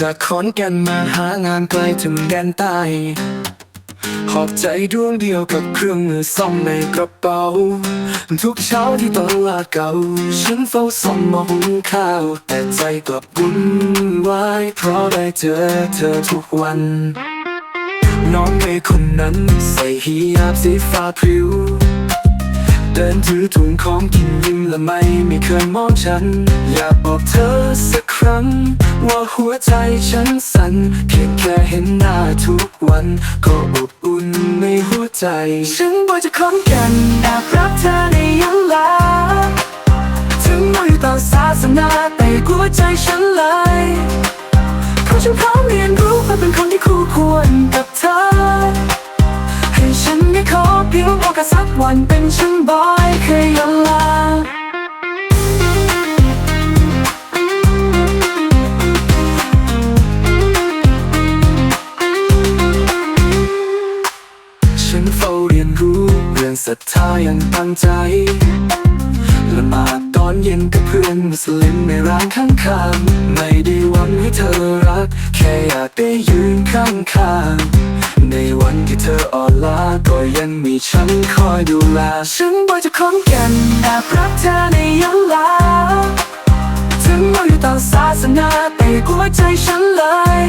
จากขอนแก่นมาหางานไกลถึงแดนใต้ขอบใจดวงเดียวกับเครื่องมือซ่อมในกระเป๋า ทุกเช้าที่ตลาดเก่า ฉันเฝ้าซ่อมมาหุงข้าว แต่ใจกลับวุ่นวายเพราะได้เจอเธอทุกวัน น้องเมย์คนนั้นใส่ฮิญาบสีฟ้าพริ้ว เดินถือถุงของกินยิ้มและไม่ไม่เคยมองฉัน อยากบอกเธอสักครั้ง ว่าหัวใจฉันสั่นเพียงแค่เห็นหน้าทุกวัน ก็อบอุ่นในหัวใจ ฉันบ่จะขอนแก่นแอบรักเธอในยะลาถึงเราอยู่ต่างศาสนาแต่กัวใจฉันเลยเพราะฉันพร้อมเรียนรู้เพื่อเป็นคนที่คู่ควรกับเธอ ฉันเป็นฉันบอยเคยยลาฉันเฝ้าเรียนรู้เรื่องศรัทธาอย่างตั้งใจละหมาดตอนเย็นกับเพื่อนมุสลิมในร้านข้างๆไม่ได้ หวังให้เธอรัก แค่อยากได้ยืนข้างๆในวันที่เธออ่อนล้าก็ยังมีฉันคอยดูแลฉันบ่จะขอนแก่นแอบรักเธอในยะลาถึงเราอยู่ต่างศาสนาแต่กลัวใจฉันเลย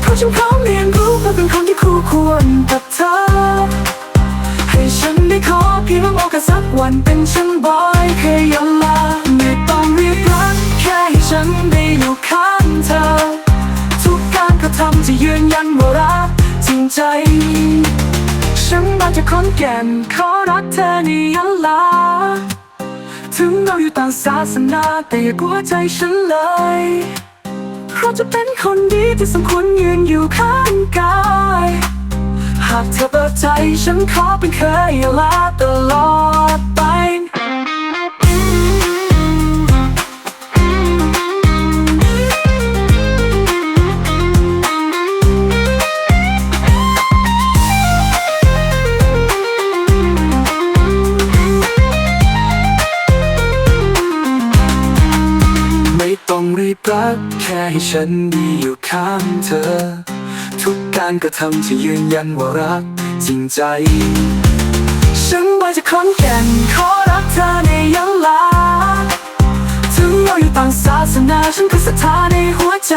เพราะฉันพร้อมเรียนรู้เพื่อเป็นคนที่คู่ควรกับเธอ ให้ฉันได้ขอเพียงโอกาสสักวันเป็นฉันบอยเคยยอมลาไม่ต้องรียกรักแค่ให้ฉันได้อยู่ ทำจะยืนยันว่ารักจริงใจ ฉันมาจากขอนแก่นขอรักเธอในยะลา ถึงเราอยู่ต่างศาสนาแต่อย่ากลัวใจฉันเลยเพราะจะเป็นคนดีที่สมควรยืนอยู่ข้างกาย หากเธอเปิดใจฉันขอเป็นเคยลาตลอด รีบรักแค่ให้ฉันดีอยู่ข้างเธอ ทุกการกระทำจะยืนยันว่ารักจริงใจ ฉันมาจากขอนแก่นขอรักเธอในยังลา ถึงเราอยู่ต่างศาสนาฉันก็ศรัทธาในหัวใจ